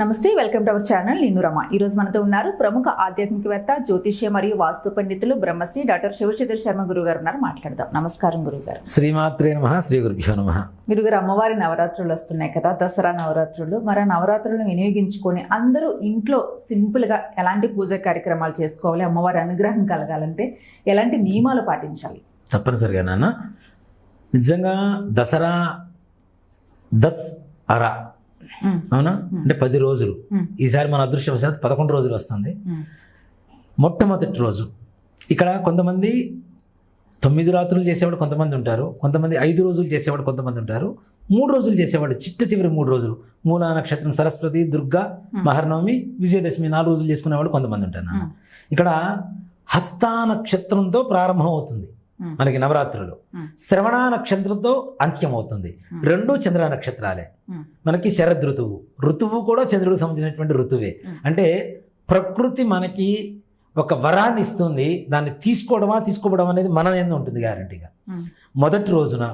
నమస్తే welcome to our channel నేను రమ. ఈ రోజు మనతో ఉన్నారు ప్రముఖ ఆధ్యాత్మికవేత్త జ్యోతిష్య మరియు వాస్తు పండితులు బ్రహ్మశ్రీ డాక్టర్ శివశేఖర్ శర్మ గురువు గారు ఉన్నారు. మాట్లాడదాం. నమస్కారం గురుగారు. శ్రీమాత్రే నమ శ్రీ గురుభ్యో నమ. గురుగారు అమ్మవారి నవరాత్రులు వస్తున్నాయి కదా దసరా నవరాత్రులు. మరి ఆ నవరాత్రులను వినియోగించుకొని అందరూ ఇంట్లో సింపుల్గా ఎలాంటి పూజ కార్యక్రమాలు చేసుకోవాలి అమ్మవారి అనుగ్రహం కలగాలంటే ఎలాంటి నియమాలు పాటించాలి? తప్పనిసరిగా నాన్న. నిజంగా దసరా దస్ అరా అవునా? అంటే పది రోజులు. ఈసారి మన అదృష్టవశాత్ పదకొండు రోజులు వస్తుంది. మొట్టమొదటి రోజు. ఇక్కడ కొంతమంది తొమ్మిది రాత్రులు చేసేవాడు కొంతమంది ఉంటారు. కొంతమంది ఐదు రోజులు చేసేవాడు కొంతమంది ఉంటారు. మూడు రోజులు చేసేవాడు చిట్ట చివరి మూడు రోజులు. మూలా నక్షత్రం సరస్వతి దుర్గా మహర్నవమి విజయదశమి నాలుగు రోజులు చేసుకునేవాడు కొంతమంది ఉంటారు ఇక్కడ హస్తా నక్షత్రంతో ప్రారంభం అవుతుంది. మనకి నవరాత్రులు. శ్రవణ నక్షత్రంతో అంత్యం అవుతుంది రెండు చంద్ర నక్షత్రాలే. మనకి శరద్ ఋతువు. ఋతువు కూడా చంద్రుడికి సంబంధించినటువంటి ఋతువే. అంటే ప్రకృతి మనకి ఒక వరాన్ని ఇస్తుంది. దాన్ని తీసుకోవడమా తీసుకోవడం అనేది మన ఏందో ఉంటుంది గ్యారంటీగా మొదటి రోజున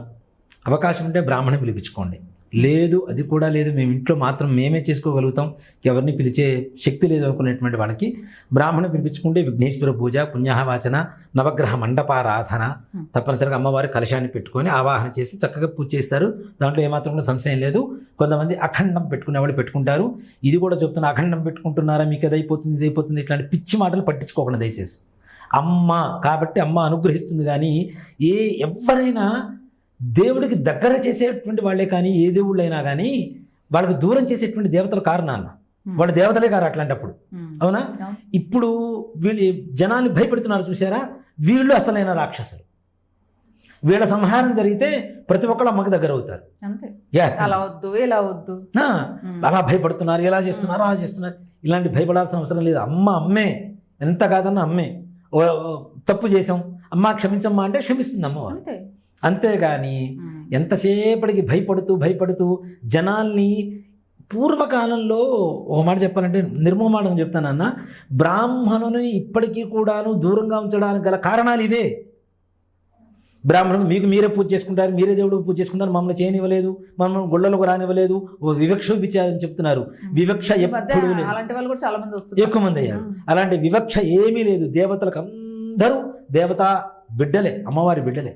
అవకాశం ఉంటే బ్రాహ్మణి పిలిపించుకోండి. లేదు అది కూడా లేదు మేము ఇంట్లో మాత్రం మేమే చేసుకోగలుగుతాం ఎవరిని పిలిచే శక్తి లేదు అనుకునేటువంటి వాళ్ళకి బ్రాహ్మణ పిలిపించుకుంటే విఘ్నేశ్వర పూజ పుణ్యాహవాచన నవగ్రహ మండపారాధన Hmm. తప్పనిసరిగా అమ్మవారి కలశాన్ని పెట్టుకొని ఆవాహన చేసి చక్కగా పూజ చేస్తారు. దాంట్లో ఏమాత్రం కూడా సంశయం లేదు. కొంతమంది అఖండం పెట్టుకునే వాళ్ళు పెట్టుకుంటారు. ఇది కూడా చెప్తున్నా అఖండం పెట్టుకుంటున్నారా? మీకు అది అయిపోతుంది ఇది అయిపోతుంది ఇట్లాంటి పిచ్చి మాటలు పట్టించుకోకుండా దయచేసి. అమ్మ కాబట్టి అమ్మ అనుగ్రహిస్తుంది కానీ ఏ ఎవరైనా దేవుడికి దగ్గర చేసేటువంటి వాళ్ళే కానీ ఏ దేవుళ్ళైనా కానీ వాళ్ళకి దూరం చేసేటువంటి దేవతలు కారు నాన్న. వాళ్ళు దేవతలే కారు అట్లాంటప్పుడు. అవునా. ఇప్పుడు వీళ్ళు జనాల్ని భయపెడుతున్నారు చూసారా వీళ్ళు అసలైన రాక్షసులు. వీళ్ళ సంహారం జరిగితే ప్రతి ఒక్కళ్ళు అమ్మకి దగ్గర అవుతారు. అలా వద్దు ఇలా వద్దు. అలా భయపడుతున్నారు ఎలా చేస్తున్నారు అలా చేస్తున్నారు. ఇలాంటి భయపడాల్సిన అవసరం లేదు. అమ్మ అమ్మే. ఎంత కాదన్నా అమ్మే. తప్పు చేసాం అమ్మ క్షమించమ్మా అంటే క్షమిస్తుంది అమ్మవారు. అంతే. అంతేగాని ఎంతసేపటికి భయపడుతూ భయపడుతూ జనాల్ని పూర్వకాలంలో ఒక మాట చెప్పాలంటే నిర్మమాటం చెప్తానన్న బ్రాహ్మణుని ఇప్పటికీ కూడాను దూరంగా ఉంచడానికి గల కారణాలు ఇవే. బ్రాహ్మణుడు మీకు మీరే పూజ చేసుకుంటారు మీరే దేవుడు పూజ చేసుకుంటారు మమ్మల్ని చేయనివ్వలేదు మమ్మల్ని గుళ్ళలకు రానివ్వలేదు ఓ వివక్ష చూపించారని చెప్తున్నారు. వివక్ష ఎప్పుడు ఎక్కువ మంది అయ్యారు. అలాంటి వివక్ష ఏమీ లేదు. దేవతలకు అందరూ దేవత బిడ్డలే అమ్మవారి బిడ్డలే.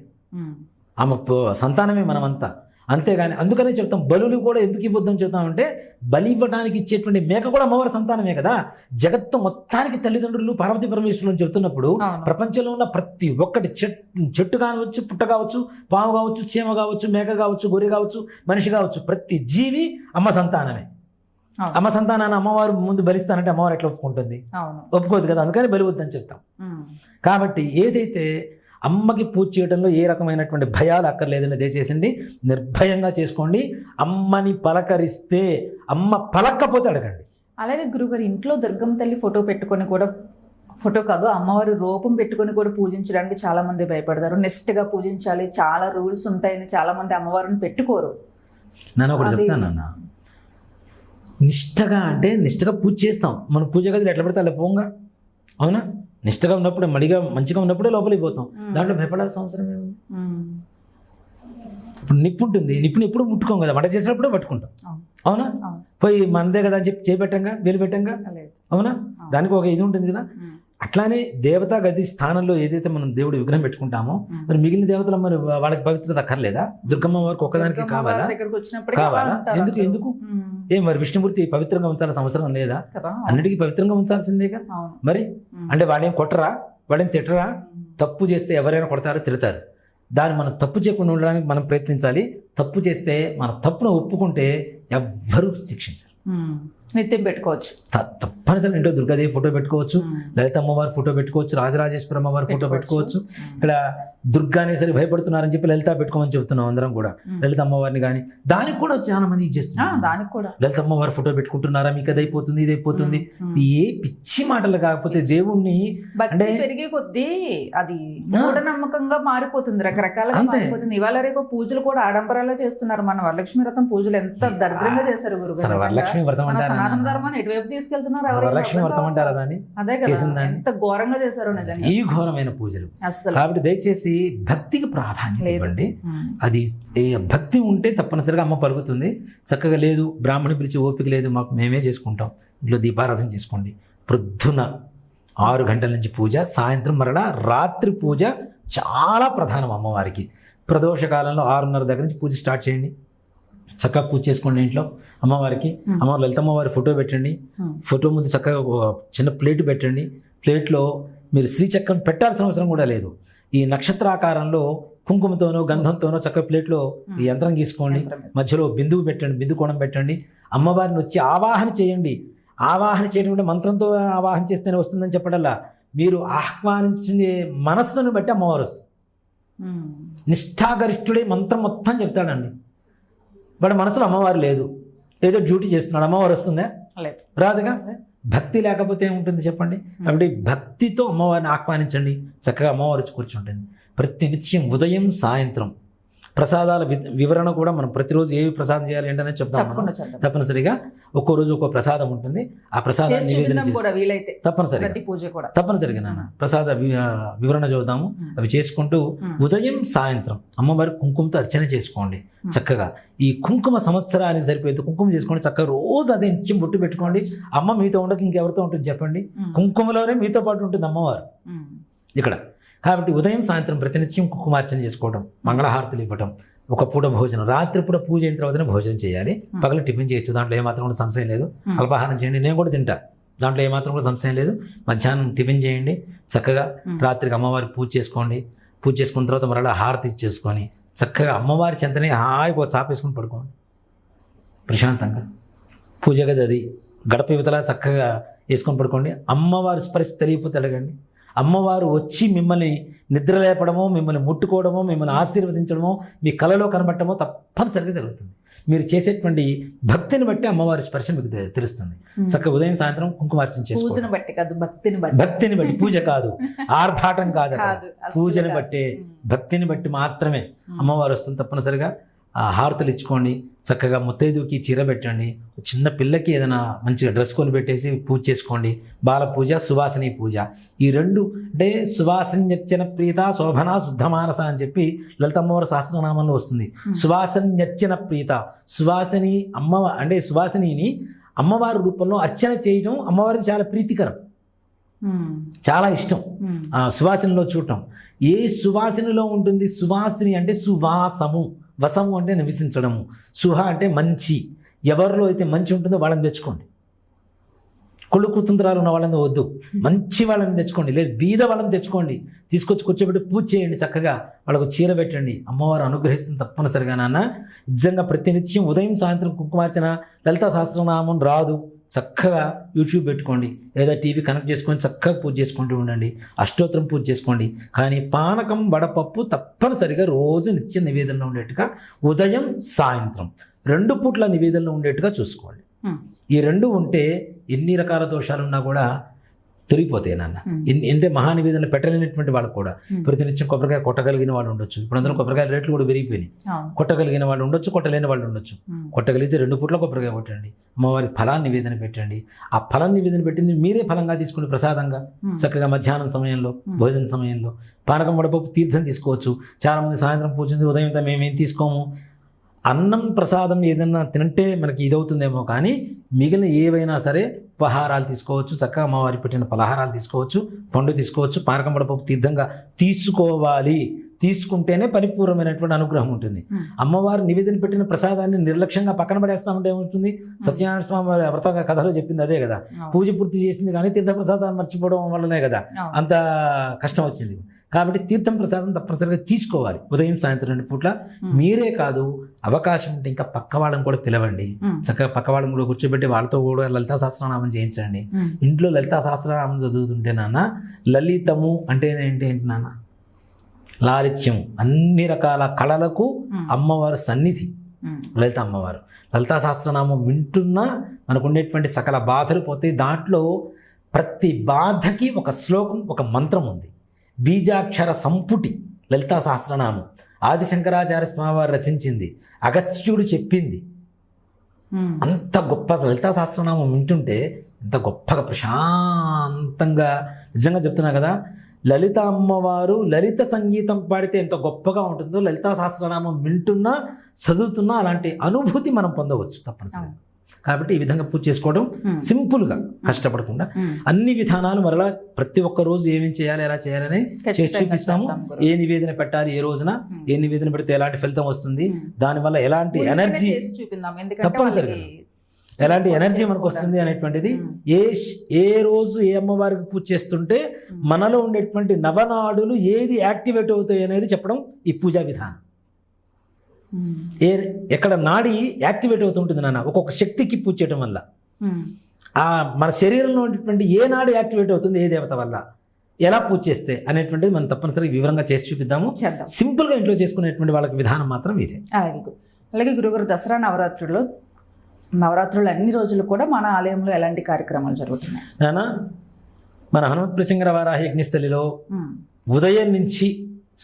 ఆమె సంతానమే మనమంతా. అంతేగాని అందుకనే చెప్తాం బలులు కూడా ఎందుకు ఇవ్వద్దని చెప్తామంటే బలి ఇవ్వడానికి ఇచ్చేటువంటి మేక కూడా అమ్మవారి సంతానమే కదా. జగత్తు మొత్తానికి తల్లిదండ్రులు పార్వతీ పరమేశ్వరులు అని చెప్తున్నప్పుడు. ప్రపంచంలో ఉన్న ప్రతి ఒక్కటి చెట్టు చెట్టు కావచ్చు పుట్ట కావచ్చు పాము కావచ్చు చీమ కావచ్చు మేక కావచ్చు గొర్రె కావచ్చు మనిషి కావచ్చు ప్రతి జీవి అమ్మ సంతానమే. అమ్మ సంతానాన్ని అమ్మవారు ముందు బలిస్తానంటే అమ్మవారు ఎట్లా ఒప్పుకుంటుంది? ఒప్పుకోదు కదా అందుకని బలి వద్దని చెప్తాం. కాబట్టి ఏదైతే అమ్మకి పూజ చేయడంలో ఏ రకమైనటువంటి భయాలు అక్కర్లేదని దయచేసింది. నిర్భయంగా చేసుకోండి. అమ్మని పలకరిస్తే అమ్మ పలక్కపోతే అడగండి. అలాగే గురుగారు ఇంట్లో దుర్గమ్మ తల్లి ఫోటో పెట్టుకొని కూడా ఫోటో కాదు అమ్మవారి రూపం పెట్టుకొని కూడా పూజించడానికి చాలా మంది భయపడతారు. నెక్స్ట్గా పూజించాలి. చాలా రూల్స్ ఉంటాయని చాలా మంది అమ్మవారిని పెట్టుకోరు. నన్ను ఒకటి చెప్తాను అన్న నిష్టగా అంటే నిష్టగా పూజ చేస్తాం. మన పూజ గదిలో ఎట్లా పడితే అలా పోంగా. అవునా? నిష్టగా ఉన్నప్పుడు మడిగా మంచిగా ఉన్నప్పుడే లోపలికి పోతాం. దాంట్లో భయపడాల్సిన అవసరం ఏమి ఇప్పుడు నిప్పు ఉంటుంది. నిప్పుని ఎప్పుడు ముట్టుకోం కదా. వంట చేసినప్పుడే పట్టుకుంటాం. అవును. పోయి మనదే కదా అని చెప్పి చేపెట్టంగా వేలు పెట్టంగా? అవునా? దానికి ఒక ఇది ఉంటుంది కదా. అట్లానే దేవతా గది స్థానంలో ఏదైతే మనం దేవుడి విగ్రహం పెట్టుకుంటామో మరి మిగిలిన దేవతలు మరి వాళ్ళకి పవిత్రత అక్కర్లేదా దుర్గమ్మ వారికి ఒక్కదానికి కావాలా? కావాలా? ఎందుకు-. ఎందుకు? ఏ మరి విష్ణుమూర్తి పవిత్రంగా ఉంచాల్సిన అవసరం లేదా? అన్నిటికీ పవిత్రంగా ఉంచాల్సిందేగా మరి? అంటే వాళ్ళేం కొట్టరా? వాళ్ళేం తిట్టరా? తప్పు చేస్తే ఎవరైనా కొడతారో? తిడతారు. దాన్ని మనం తప్పు చేయకుండా ఉండడానికి మనం ప్రయత్నించాలి. తప్పు చేస్తే మన తప్పును ఒప్పుకుంటే ఎవ్వరూ శిక్షించరు. నిత్యం పెట్టుకోవచ్చు. తప్పనిసరి ఇంట్లో దుర్గాదేవి ఫోటో పెట్టుకోవచ్చు. లలిత అమ్మవారి ఫోటో పెట్టుకోవచ్చు. రాజరాజేశ్వర అమ్మవారి ఫోటో పెట్టుకోవచ్చు. ఇక్కడ దుర్గా అనేసరి భయపడుతున్నారని చెప్పి లలిత పెట్టుకోమని చెప్తున్నాం అందరం కూడా. లలిత అమ్మవారిని కానీ దానికి కూడా చాలా మంది ఇచ్చేస్తున్నారు దానికి కూడా. లలిత అమ్మవారి ఫోటో పెట్టుకుంటున్నారా? మీకు అది అయిపోతుంది ఇది అయిపోతుంది. ఏ పిచ్చి మాటలు కాకపోతే దేవుణ్ణి అంటే- పెరిగే కొద్దీ అది మూఢనమ్మకంగా మారిపోతుంది. మారిపోతుంది. ఇవాళ రేపు పూజలు కూడా ఆడంబరాలు చేస్తున్నారు మన వరలక్ష్మి వ్రతం పూజలు ఎంత దరిద్రంగా చేశారు గురుగారు. అసలు వరలక్ష్మి వ్రతం అంటారా ధర్మాన్ని ఎటువైపు తీసుకెళ్తున్నారు వరలక్ష్మి వ్రతం అంటారా. దాన్ని? అదే కదా. ఎంత ఘోరంగా చేశారో నిజంగా. ఈ ఘోరమైన పూజలు. అస్సలు. కాబట్టి దయచేసి భక్తికి ప్రాధాన్యత. ఇవ్వండి. అది ఏ భక్తి ఉంటే తప్పనిసరిగా అమ్మ పలుకుతుంది. చక్కగా లేదు బ్రాహ్మణి పిలిచి ఓపిక లేదు మాకు మేమే చేసుకుంటాం. ఇంట్లో దీపారాధన చేసుకోండి. ప్రొద్దున ఆరు గంటల నుంచి పూజ సాయంత్రం మరలా రాత్రి పూజ చాలా ప్రధానం అమ్మవారికి. ప్రదోష కాలంలో ఆరున్నర దగ్గర నుంచి పూజ స్టార్ట్ చేయండి. చక్కగా పూజ చేసుకోండి ఇంట్లో అమ్మవారికి. అమ్మవారి లలితమ్మవారి ఫోటో పెట్టండి. ఫోటో ముందు చక్కగా చిన్న ప్లేట్ పెట్టండి. ప్లేట్లో మీరు శ్రీచక్రం పెట్టాల్సిన అవసరం కూడా లేదు. ఈ నక్షత్రాకారంలో కుంకుమతోనో గంధంతోనో చక్కగా ప్లేట్లో ఈ యంత్రం గీసుకోండి. మధ్యలో బిందువు పెట్టండి బిందు కోణం పెట్టండి. అమ్మవారిని వచ్చి ఆవాహన చేయండి. ఆవాహన చేయడం అంటే మంత్రంతో ఆవాహన చేస్తేనే వస్తుందని చెప్పడల్లా. మీరు ఆహ్వానించే మనస్సును బట్టి అమ్మవారు వస్తుంది. నిష్ఠాగరిష్ఠుడే మంత్రం మొత్తం చెప్తాడండి. వాడి మనసులో అమ్మవారు లేదు. ఏదో డ్యూటీ చేస్తున్నాడు. అమ్మవారు వస్తుందా? రాదుగా? భక్తి లేకపోతే ఏముంటుంది చెప్పండి? కాబట్టి భక్తితో అమ్మవారిని ఆహ్వానించండి. చక్కగా అమ్మవారు వచ్చి కూర్చుంటుంది. ప్రతి నిత్యం ఉదయం సాయంత్రం. ప్రసాదాల వివరణ కూడా మనం ప్రతిరోజు ఏవి ప్రసాదం చేయాలి ఏంటనే చెప్తాం తప్పనిసరిగా ఒక్కో రోజు ఒక్కో ప్రసాదం ఉంటుంది. ఆ ప్రసాదాన్ని చేసి నివేదన తప్పనిసరిగా. ప్రతి పూజ కూడా. తప్పనిసరిగా నాన్న. ప్రసాద వివరణ చూద్దాము. అవి చేసుకుంటూ. ఉదయం సాయంత్రం అమ్మవారి కుంకుమతో అర్చన చేసుకోండి. చక్కగా ఈ కుంకుమ సంవత్సరానికి సరిపోయేది కుంకుమ చేసుకోండి చక్కగా రోజు అదే నిత్యం బొట్టు పెట్టుకోండి. అమ్మ మీతో ఉండక ఇంకెవరితో ఉంటుంది చెప్పండి. కుంకుమలోనే మీతో పాటు ఉంటుంది అమ్మవారు. ఇక్కడ కాబట్టి ఉదయం సాయంత్రం ప్రతినిత్యం కుంకుమార్చన చేసుకోవడం మంగళహారతులు ఇవ్వటం ఒక పూట భోజనం రాత్రి పూట పూజ అయిన తర్వాతనే భోజనం చేయాలి. పగలు టిఫిన్ చేయొచ్చు దాంట్లో ఏమాత్రం కూడా సంశయం లేదు. అల్పాహారం చేయండి నేను కూడా తింటా. దాంట్లో ఏమాత్రం కూడా సంశయం లేదు. మధ్యాహ్నం టిఫిన్ చేయండి చక్కగా. రాత్రికి అమ్మవారి పూజ చేసుకోండి. పూజ చేసుకున్న తర్వాత మరలా హారతి ఇచ్చేసుకొని చక్కగా అమ్మవారి చెంతనే హాయిగా చాపేసుకొని పడుకోండి. ప్రశాంతంగా. పూజ గది అది. గడప యువతల చక్కగా వేసుకొని పడుకోండి. అమ్మవారి స్పర్శ తెలియకపోతే అడగండి. అమ్మవారు వచ్చి మిమ్మల్ని నిద్ర లేపడమో మిమ్మల్ని ముట్టుకోవడమో మిమ్మల్ని ఆశీర్వదించడమో మీ కలలో కనబడటమో తప్పనిసరిగా జరుగుతుంది. మీరు చేసేటువంటి భక్తిని బట్టి అమ్మవారి స్పర్శ మీకు తెలుస్తుంది. చక్కగా ఉదయం సాయంత్రం కుంకుమార్చన పూజను బట్టి కాదు భక్తిని బట్టి. భక్తిని బట్టి పూజ కాదు ఆర్భాటం కాదు పూజని. బట్టే. భక్తిని బట్టి మాత్రమే అమ్మవారు వస్తుంది తప్పనిసరిగా. హారతులు ఇచ్చుకోండి చక్కగా ముత్తైదుకి చీర పెట్టండి చిన్న పిల్లకి ఏదైనా మంచిగా డ్రెస్ కొని పెట్టేసి పూజ చేసుకోండి బాల పూజ సువాసిని పూజ. ఈ రెండు అంటే సువాసన్యర్చన ప్రీత శోభన శుద్ధమానస అని చెప్పి లలితమ్మవారి శాస్త్రనామంలో వస్తుంది. సువాసన్యర్చన ప్రీత సువాసిని అమ్మ అంటే సువాసినిని అమ్మవారి రూపంలో అర్చన చేయడం అమ్మవారికి చాలా ప్రీతికరం. చాలా ఇష్టం. సువాసనలో చూడటం. ఏ సువాసనలో ఉంటుంది? సువాసిని అంటే సువాసము. వసము అంటే నివసించడము. సుహ అంటే మంచి. ఎవరిలో అయితే మంచి ఉంటుందో వాళ్ళని తెచ్చుకోండి. కొళ్ళు కుతంత్రాలు ఉన్న వాళ్ళని వద్దు. మంచి వాళ్ళని తెచ్చుకోండి. లేదు బీద వాళ్ళని తెచ్చుకోండి. తీసుకొచ్చి కూర్చోబెట్టి పూజ చేయండి చక్కగా. వాళ్ళకు చీర పెట్టండి. అమ్మవారు అనుగ్రహిస్తుంది తప్పనిసరిగా నాన్న. నిజంగా ప్రతినిత్యం ఉదయం సాయంత్రం కుంకుమార్చన లలిత సహస్రనామం రాదు. చక్కగా యూట్యూబ్ పెట్టుకోండి. లేదా టీవీ కనెక్ట్ చేసుకొని చక్కగా పూజ చేసుకుంటూ ఉండండి. అష్టోత్తరం పూజ చేసుకోండి. కానీ పానకం వడపప్పు తప్పనిసరిగా రోజు నిత్య నివేదనలో ఉండేట్టుగా ఉదయం సాయంత్రం రెండు పూట్ల నివేదనలో ఉండేట్టుగా చూసుకోండి. ఈ రెండు ఉంటే ఎన్ని రకాల దోషాలున్నా కూడా తొలగిపోతాయి నాన్న. అంటే మహానివేదనలు పెట్టలేనటువంటి వాళ్ళు కూడా. ప్రతినిత్యం కొబ్బరికాయ కొట్టగలిగిన వాళ్ళు ఉండొచ్చు. ఇప్పుడు అందరూ కొబ్బరికాయ రేట్లు కూడా పెరిగిపోయినాయి. కొట్టగలిగిన వాళ్ళు ఉండొచ్చు కొట్టలేని వాళ్ళు ఉండొచ్చు. కొట్టగలిగితే రెండు పూట్ల కొబ్బరికాయ కొట్టండి. అమ్మవారి ఫలాన్ని నివేదన పెట్టండి. ఆ ఫలం నివేదన పెట్టింది మీరే ఫలంగా తీసుకుని ప్రసాదంగా. చక్కగా మధ్యాహ్నం సమయంలో భోజన సమయంలో. పానకం వడపప్పు తీర్థం తీసుకోవచ్చు. చాలామంది సాయంత్రం పూజించి ఉదయం మేమేం తీసుకోము? అన్నం ప్రసాదం ఏదన్నా తింటే మనకి ఇదవుతుందేమో కానీ మిగిలిన ఏవైనా సరే ఉపహారాలు తీసుకోవచ్చు చక్కగా అమ్మవారి పెట్టిన పలహారాలు తీసుకోవచ్చు పండు తీసుకోవచ్చు పానకం వడపప్పు తీర్థంగా తీసుకోవాలి. తీసుకుంటేనే పరిపూర్ణమైనటువంటి అనుగ్రహం ఉంటుంది. అమ్మవారు నివేదన పెట్టిన ప్రసాదాన్ని నిర్లక్ష్యంగా పక్కన పడేస్తామంటే ఏమవుతుంది? సత్యనారాయణ స్వామి వారి వ్రత కథలో చెప్పింది అదే కదా. పూజ పూర్తి చేసింది కానీ తీర్థ ప్రసాదాన్ని మర్చిపోవడం వల్లనే కదా. అంత కష్టం వచ్చింది. కాబట్టి తీర్థం ప్రసాదం తప్పనిసరిగా తీసుకోవాలి. ఉదయం సాయంత్రం రెండు పూట్ల. మీరే కాదు అవకాశం ఉంటే ఇంకా పక్క వాళ్ళని కూడా పిలవండి. చక్కగా పక్క వాళ్ళని కూడా కూర్చోబెట్టి వాళ్ళతో కూడా లలితా సహస్రనామం చేయించండి. ఇంట్లో లలితా సహస్రనామం చదువుతుంటే నాన్న లలితము అంటే ఏంటి ఏంటి నాన్న? లాలిత్యం అన్ని రకాల కళలకు. అమ్మవారి సన్నిధి. లలిత అమ్మవారు. లలితా సహస్రనామం వింటున్నా మనకు ఉండేటువంటి సకల బాధలు పోతే దాంట్లో ప్రతి బాధకి ఒక శ్లోకం ఒక మంత్రం ఉంది. బీజాక్షర సంపుటి లలితా సహస్రనామం. ఆది శంకరాచార్య స్వామివారు రచించింది. అగస్త్యుడు చెప్పింది. అంత గొప్ప లలితా సహస్రనామం వింటుంటే ఎంత గొప్పగా ప్రశాంతంగా నిజంగా చెప్తున్నా కదా లలిత అమ్మవారు లలిత సంగీతం పాడితే ఎంత గొప్పగా ఉంటుందో లలితా సహస్రనామం వింటున్నా చదువుతున్నా అలాంటి అనుభూతి మనం పొందవచ్చు తప్పనిసరిగా. కాబట్టి ఈ విధంగా పూజ చేసుకోవడం Hmm. సింపుల్గా కష్టపడకుండా ఉమ్. అన్ని విధానాలు మరలా ప్రతి ఒక్క రోజు ఏమేం చేయాలి ఎలా చేయాలని చేసి చూపిస్తాము. ఏ నివేదన పెట్టాలి ఏ రోజున ఏ నివేదన పెడితే ఎలాంటి ఫలితం వస్తుంది Hmm. దానివల్ల ఎలాంటి ఎనర్జీ తప్పనిసరిగా. ఎలాంటి ఎనర్జీ మనకు వస్తుంది. అనేటువంటిది. ఏ ఏ రోజు ఏ అమ్మవారికి పూజ చేస్తుంటే మనలో ఉండేటువంటి నవనాడులు ఏది యాక్టివేట్ అవుతాయి అనేది చెప్పడం ఈ పూజా విధానం. ఏ ఎక్కడ నాడి యాక్టివేట్ అవుతుంటుంది నాన్న. ఒక్కొక్క శక్తికి పూజ చేయడం వల్ల. ఆ మన శరీరంలో ఉన్నటువంటి ఏ నాడు యాక్టివేట్ అవుతుంది ఏ దేవత వల్ల ఎలా పూజ చేస్తే అనేటువంటిది మనం తప్పనిసరిగా వివరంగా చేసి చూపిద్దాము. సింపుల్గా ఇంట్లో చేసుకునేటువంటి వాళ్ళకి విధానం మాత్రం ఇదే. అలాగే అలాగే గురుగారు దసరా నవరాత్రుల్లో నవరాత్రులు అన్ని రోజులు కూడా మన ఆలయంలో ఎలాంటి కార్యక్రమాలు జరుగుతున్నాయి? నాన్న మన హనుమత్ ప్రచంగర వారాహి యజ్ఞస్థలిలో. ఉదయం నుంచి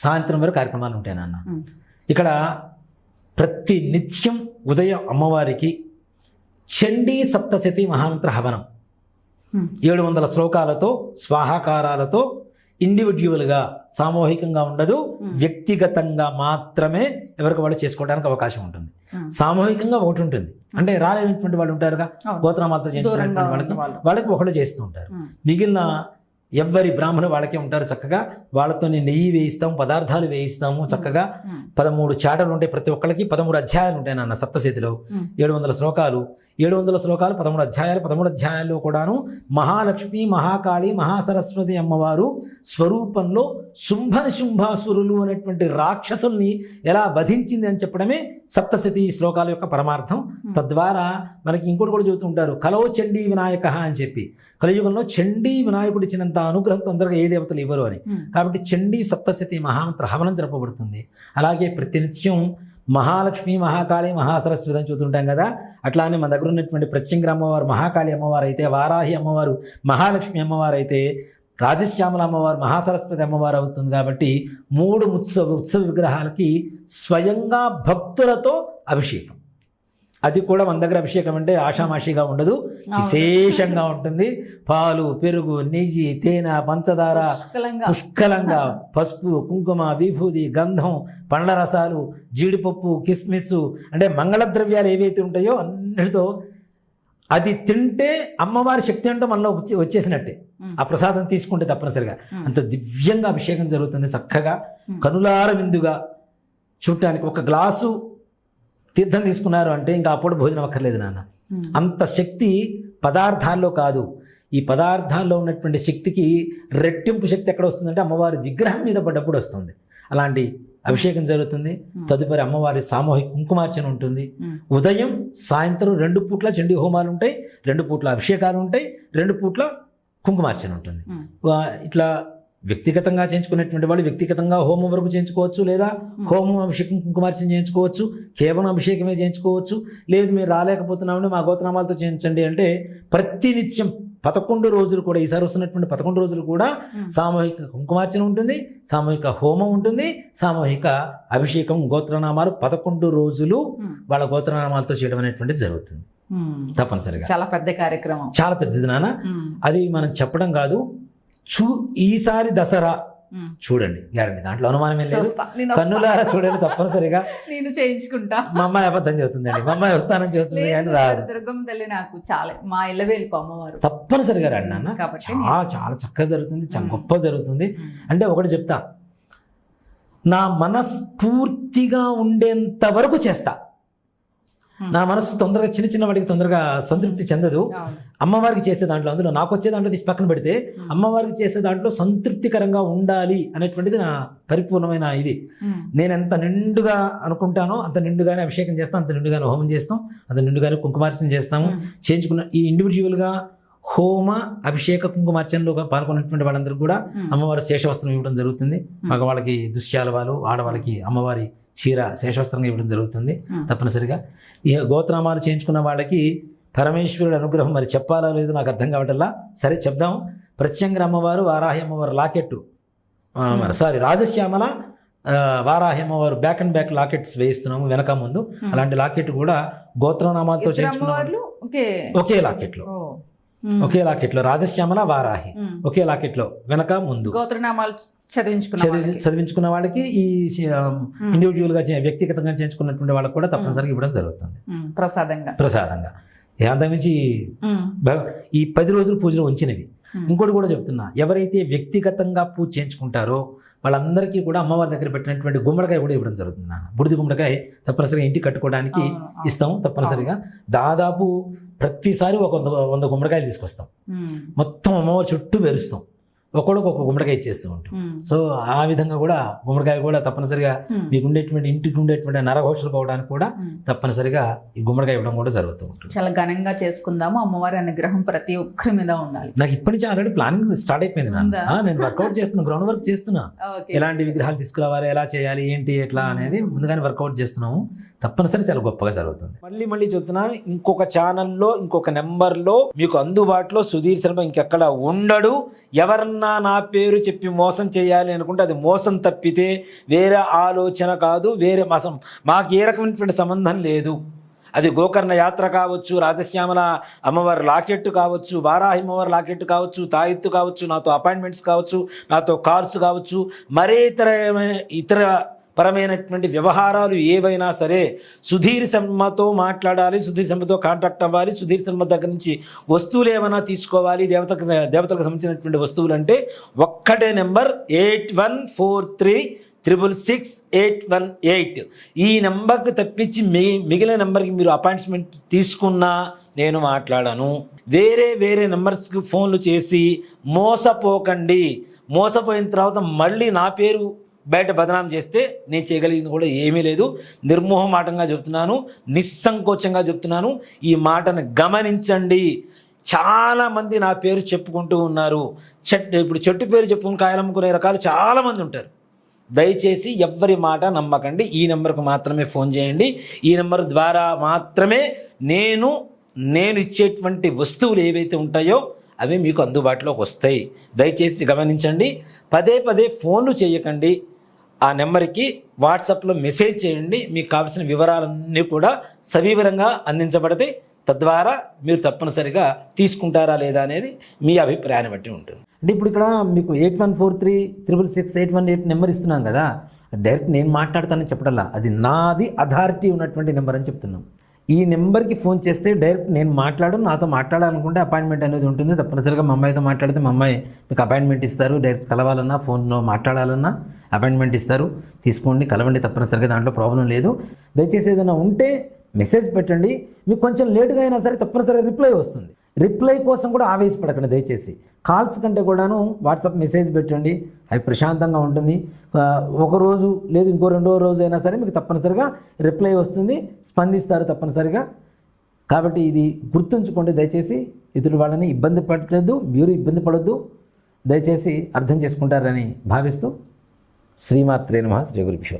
సాయంత్రం వరకు కార్యక్రమాలు ఉంటాయి నాన్న. ఇక్కడ ప్రతి నిత్యం ఉదయం అమ్మవారికి చండీ సప్తశతి మహామంత్ర హవనం. ఏడు వందల శ్లోకాలతో స్వాహాకారాలతో ఇండివిజువల్గా సామూహికంగా ఉండదు వ్యక్తిగతంగా మాత్రమే ఎవరికి వాళ్ళు చేసుకోవడానికి అవకాశం ఉంటుంది. సామూహికంగా ఒకటి ఉంటుంది అంటే రాలేనటువంటి వాళ్ళు ఉంటారుగా. గోత్రమాలతో దూరంగా చేయించుకునేటువంటి వాళ్ళకి. వాళ్ళకి ఒకళ్ళు చేస్తూ ఉంటారు. మిగిలిన ఎవ్వరి బ్రాహ్మణు వాళ్ళకే ఉంటారు చక్కగా వాళ్ళతో నెయ్యి వేయిస్తాము పదార్థాలు వేయిస్తాము చక్కగా. పదమూడు చాటలు ఉంటాయి ప్రతి ఒక్కరికి పదమూడు అధ్యాయాలు ఉంటాయి నాన్న సప్తశతిలో. ఏడు వందల శ్లోకాలు ఏడు వందల శ్లోకాలు పదమూడు అధ్యాయాలు. పదమూడు అధ్యాయాల్లో కూడాను మహాలక్ష్మి మహాకాళి మహాసరస్వతి అమ్మవారు స్వరూపంలో శుంభ నిశుంభాసురులు అనేటువంటి రాక్షసుల్ని ఎలా వధించింది అని చెప్పడమే సప్తశతి శ్లోకాల యొక్క పరమార్థం. తద్వారా మనకి ఇంకోటి కూడా చెబుతూ ఉంటారు కలో చండీ వినాయక అని చెప్పి. కలియుగంలో చండీ వినాయకుడు ఇచ్చినంత అనుగ్రహం తొందరగా ఏ దేవతలు ఇవ్వరు అని. కాబట్టి చండీ సప్తశతి మహామంత్ర హవనం జరపబడుతుంది. అలాగే ప్రతినిత్యం మహాలక్ష్మి మహాకాళి మహాసరస్వతి అని చూస్తుంటాం కదా. అట్లానే మన దగ్గర ఉన్నటువంటి ప్రత్యంగర అమ్మవారు మహాకాళి అమ్మవారు అయితే వారాహి అమ్మవారు మహాలక్ష్మి అమ్మవారు అయితే రాజశ్యామల అమ్మవారు మహాసరస్వతి అమ్మవారు అవుతుంది కాబట్టి మూడు ఉత్సవ ఉత్సవ విగ్రహాలకి స్వయంగా భక్తులతో అభిషేకం. అది కూడా మన దగ్గర అభిషేకం అంటే ఆషామాషిగా ఉండదు. విశేషంగా ఉంటుంది. పాలు పెరుగు నెయ్యి తేనె పంచదార పుష్కలంగా. పసుపు కుంకుమ విభూది గంధం పండ్ల రసాలు జీడిపప్పు కిస్మిస్ అంటే మంగళ ద్రవ్యాలు ఏవైతే ఉంటాయో అన్నిటితో అది తింటే అమ్మవారి శక్తి అంటే మనలో వచ్చి వచ్చేసినట్టే. ఆ ప్రసాదం తీసుకుంటే తప్పనిసరిగా. అంత దివ్యంగా అభిషేకం జరుగుతుంది చక్కగా. కనులార విందుగా చూడటానికి ఒక గ్లాసు తీర్థం తీసుకున్నారు అంటే ఇంకా అప్పుడు భోజనం అక్కర్లేదు నాన్న. అంత శక్తి పదార్థాల్లో కాదు. ఈ పదార్థాల్లో ఉన్నటువంటి శక్తికి రెట్టింపు శక్తి ఎక్కడ వస్తుందంటే అమ్మవారి విగ్రహం మీద పడ్డప్పుడు వస్తుంది. అలాంటి అభిషేకం జరుగుతుంది. తదుపరి అమ్మవారి సామూహిక కుంకుమార్చన ఉంటుంది. ఉదయం సాయంత్రం రెండు పూట్ల చండీ హోమాలు ఉంటాయి రెండు పూట్ల అభిషేకాలు ఉంటాయి రెండు పూట్ల కుంకుమార్చన ఉంటుంది. ఇట్లా వ్యక్తిగతంగా చేయించుకునేటువంటి వాళ్ళు వ్యక్తిగతంగా హోమం వరకు చేయించుకోవచ్చు లేదా హోమం అభిషేకం కుంకుమార్చన చేయించుకోవచ్చు కేవలం అభిషేకమే చేయించుకోవచ్చు లేదు మీరు రాలేకపోతున్నామంటే మా గోత్రనామాలతో చేయించండి అంటే ప్రతినిత్యం పదకొండు రోజులు కూడా ఈసారి వస్తున్నటువంటి పదకొండు రోజులు కూడా. సామూహిక కుంకుమార్చన ఉంటుంది సామూహిక హోమం ఉంటుంది సామూహిక అభిషేకం గోత్రనామాలు పదకొండు రోజులు. వాళ్ళ గోత్రనామాలతో చేయడం అనేటువంటిది జరుగుతుంది. తప్పనిసరిగా చాలా పెద్ద కార్యక్రమం చాలా పెద్దది నాన్న. అది మనం చెప్పడం కాదు చూ ఈసారి దసరా. చూడండి గ్యారంటీ. దాంట్లో అనుమానమే లేదు. కన్నులారా చూడండి తప్పనిసరిగా. నేను చేయించుకుంటా. మా అమ్మాయి అబద్ధం చెబుతుందండి. మా అమ్మాయి వస్తానని చెబుతుంది కానీ లేదు, రాదు దుర్గమ్మ తల్లి నాకు చాలా. మా ఇళ్ళ వెళ్ళిపో అమ్మవారు. తప్పనిసరిగా రండి కాబట్టి చాలా చాలా చక్కగా జరుగుతుంది చాలా గొప్ప జరుగుతుంది. అంటే ఒకటి చెప్తా. నా మనస్ఫూర్తిగా ఉండేంత వరకు చేస్తా. నా మనసు తొందరగా చిన్న చిన్న వాటికి తొందరగా సంతృప్తి చెందదు. అమ్మవారికి చేసే దాంట్లో అందులో నాకు వచ్చే దాంట్లో తీసి పక్కన పెడితే అమ్మవారికి చేసే దాంట్లో సంతృప్తికరంగా ఉండాలి అనేటువంటిది నా పరిపూర్ణమైన ఇది. నేను ఎంత నిండుగా అనుకుంటానో అంత నిండుగానే అభిషేకం చేస్తాం అంత నిండుగానే హోమం చేస్తాం అంత నిండుగానే కుంకుమార్చన చేస్తాము. చేయించుకున్న ఈ ఇండివిజువల్గా హోమ అభిషేక కుంకుమార్చనలో పాల్గొన్నటువంటి వాళ్ళందరూ కూడా మ్మ్. అమ్మవారి శేషవస్త్రం ఇవ్వడం జరుగుతుంది మగవాళ్ళకి దుశ్శాలవాలు ఆడవాళ్ళకి అమ్మవారి చీర శేషవస్త్రంగా ఇవ్వడం జరుగుతుంది. తప్పనిసరిగా. ఈ గోత్రనామాలు చేయించుకున్న వాళ్ళకి పరమేశ్వరుడు అనుగ్రహం మరి చెప్పాలా లేదు నాకు అర్థం కావటల్లా సరే చెప్దాం. ప్రత్యంగర అమ్మవారు వారాహి అమ్మవారు లాకెట్టు. సారీ రాజశ్యామల వారాహి అమ్మవారు బ్యాక్ అండ్ బ్యాక్ లాకెట్స్ వేయిస్తున్నాము వెనక ముందు. అలాంటి లాకెట్ కూడా గోత్రనామాలతో చేయించుకున్నాం ఒకే లాకెట్లో. ఒకే లాకెట్లో. రాజశ్యామల వారాహి. ఒకే లాకెట్లో. వెనక ముందు. గోత్రనామాలు చదివించుకున్న. చదివించుకున్న వాళ్ళకి ఈ ఇండివిజువల్గా చే- వ్యక్తిగతంగా చేయించుకున్నటువంటి వాళ్ళకి కూడా తప్పనిసరిగా ఇవ్వడం జరుగుతుంది. ప్రసాదంగా. ప్రసాదంగా. భ- ఈ పది రోజులు పూజలు ఉంచినవి ఇంకోటి కూడా చెప్తున్నా ఎవరైతే వ్యక్తిగతంగా పూజ చేయించుకుంటారో వాళ్ళందరికీ కూడా అమ్మవారి దగ్గర పెట్టినటువంటి గుమ్మడికాయ కూడా ఇవ్వడం జరుగుతుంది నాన్న. బుడిది గుమ్మడికాయ తప్పనిసరిగా ఇంటికి కట్టుకోవడానికి. ఇస్తాం తప్పనిసరిగా. దాదాపు ప్రతిసారి ఒక వంద వంద గుమ్మడికాయలు తీసుకొస్తాం. మొత్తం అమ్మవారి చుట్టూ పెరుస్తాం. ఒక్కొక్కడికి ఒక గుమ్మడికాయ ఇచ్చేస్తూ ఉంటాం. సో ఆ విధంగా కూడా గుమ్మడికాయ కూడా తప్పనిసరిగా. మీకు ఉండేటువంటి ఇంటికి ఉండేటువంటి నరఘోషలు పోవడానికి కూడా. తప్పనిసరిగా ఈ గుమ్మడికాయ ఇవ్వడం కూడా జరుగుతూ ఉంటుంది. చాలా ఘనంగా చేసుకుందాము. అమ్మవారి అనుగ్రహం ప్రతి ఒక్కరి మీద ఉండాలి. నాకు ఇప్పటి నుంచి ఆల్రెడీ ప్లానింగ్ స్టార్ట్ అయిపోయింది నాన్న. నేను వర్కౌట్ చేస్తున్నా గ్రౌండ్ వర్క్ చేస్తున్నా. ఎలాంటి విగ్రహాలు తీసుకురావాలి ఎలా చేయాలి ఏంటి ఎట్లా అనేది ముందుగానే వర్కౌట్ చేస్తున్నాము. తప్పనిసరి చాలా గొప్పగా జరుగుతుంది. మళ్ళీ మళ్ళీ చెప్తున్నాను ఇంకొక ఛానల్లో ఇంకొక నెంబర్లో మీకు అందుబాటులో సుధీర్ శర్మ ఇంకెక్కడ ఉండడు. ఎవరన్నా నా పేరు చెప్పి మోసం చేయాలి అనుకుంటే అది మోసం తప్పితే వేరే ఆలోచన కాదు వేరే మసం మాకు ఏ రకమైనటువంటి సంబంధం లేదు. అది గోకర్ణ యాత్ర కావచ్చు రాజశ్యామల అమ్మవారి లాకెట్ కావచ్చు వారాహి అమ్మవారి లాకెట్ కావచ్చు తాయెత్తు కావచ్చు నాతో అపాయింట్మెంట్స్ కావచ్చు నాతో కార్స్ కావచ్చు మరే ఇతర ఇతర పరమైనటువంటి వ్యవహారాలు ఏవైనా సరే సుధీర్ శర్మతో మాట్లాడాలి సుధీర్ శర్మతో కాంటాక్ట్ అవ్వాలి సుధీర్ శర్మ దగ్గర నుంచి వస్తువులు ఏమైనా తీసుకోవాలి దేవతకు దేవతలకు సంబంధించినటువంటి వస్తువులు అంటే ఒక్కటే number eight one four three triple six eight one eight ఈ నెంబర్కి తప్పించి మిగి మిగిలిన నెంబర్కి మీరు అపాయింట్మెంట్ తీసుకున్నా నేను మాట్లాడాను. వేరే వేరే నెంబర్స్కి ఫోన్లు చేసి మోసపోకండి. మోసపోయిన తర్వాత మళ్ళీ నా పేరు బయట బదనాం చేస్తే నేను చేయగలిగింది కూడా ఏమీ లేదు. నిర్మోహమాటంగా చెప్తున్నాను నిస్సంకోచంగా చెప్తున్నాను. ఈ మాటను గమనించండి. చాలామంది నా పేరు చెప్పుకుంటూ ఉన్నారు. చెట్టు ఇప్పుడు చెట్టు పేరు చెప్పుకుని కాయలమ్ముకునే రకాలు చాలామంది ఉంటారు. దయచేసి ఎవ్వరి మాట నమ్మకండి. ఈ నెంబర్కు మాత్రమే ఫోన్ చేయండి. ఈ నెంబర్ ద్వారా మాత్రమే నేను నేను ఇచ్చేటువంటి వస్తువులు ఏవైతే ఉంటాయో అవి మీకు అందుబాటులోకి వస్తాయి. దయచేసి గమనించండి. పదే పదే ఫోన్లు చేయకండి. ఆ నెంబర్కి వాట్సాప్లో మెసేజ్ చేయండి. మీకు కావాల్సిన వివరాలన్నీ కూడా సవివరంగా అందించబడతాయి తద్వారా మీరు తప్పనిసరిగా తీసుకుంటారా లేదా అనేది మీ అభిప్రాయాన్ని బట్టి ఉంటుంది. అంటే ఇప్పుడు ఇక్కడ మీకు eight one four three triple six eight one eight number ఇస్తున్నాం కదా. డైరెక్ట్ నేను మాట్లాడతానని చెప్పడల్లా అది నాది అథారిటీ ఉన్నటువంటి నెంబర్ అని చెప్తున్నాం. ఈ నెంబర్కి ఫోన్ చేస్తే డైరెక్ట్ నేను మాట్లాడు నాతో మాట్లాడాలనుకుంటే అపాయింట్మెంట్ అనేది ఉంటుంది. తప్పనిసరిగా మా అమ్మాయితో మాట్లాడితే మా అమ్మాయి మీకు అపాయింట్మెంట్ ఇస్తారు. డైరెక్ట్ కలవాలన్నా ఫోన్లో మాట్లాడాలన్నా అపాయింట్మెంట్ ఇస్తారు. తీసుకోండి కలవండి తప్పనిసరిగా దాంట్లో ప్రాబ్లం లేదు. దయచేసి ఏదైనా ఉంటే మెసేజ్ పెట్టండి. మీకు కొంచెం లేటుగా అయినా సరే తప్పనిసరిగా రిప్లై వస్తుంది. రిప్లై కోసం కూడా ఆవేశపడకండి దయచేసి. కాల్స్ కంటే కూడాను వాట్సాప్ మెసేజ్ పెట్టండి అది ప్రశాంతంగా ఉంటుంది. ఒకరోజు ఒక రోజు లేదు ఇంకో రెండో రోజు అయినా సరే మీకు తప్పనిసరిగా రిప్లై వస్తుంది స్పందిస్తారు తప్పనిసరిగా. కాబట్టి ఇది గుర్తుంచుకోండి దయచేసి. ఇతరుల వాళ్ళని ఇబ్బంది పడలేదు మీరు ఇబ్బంది పడొద్దు. దయచేసి అర్థం చేసుకుంటారని భావిస్తూ శ్రీమాత్రే నమ శ్రీ గురుభ్యో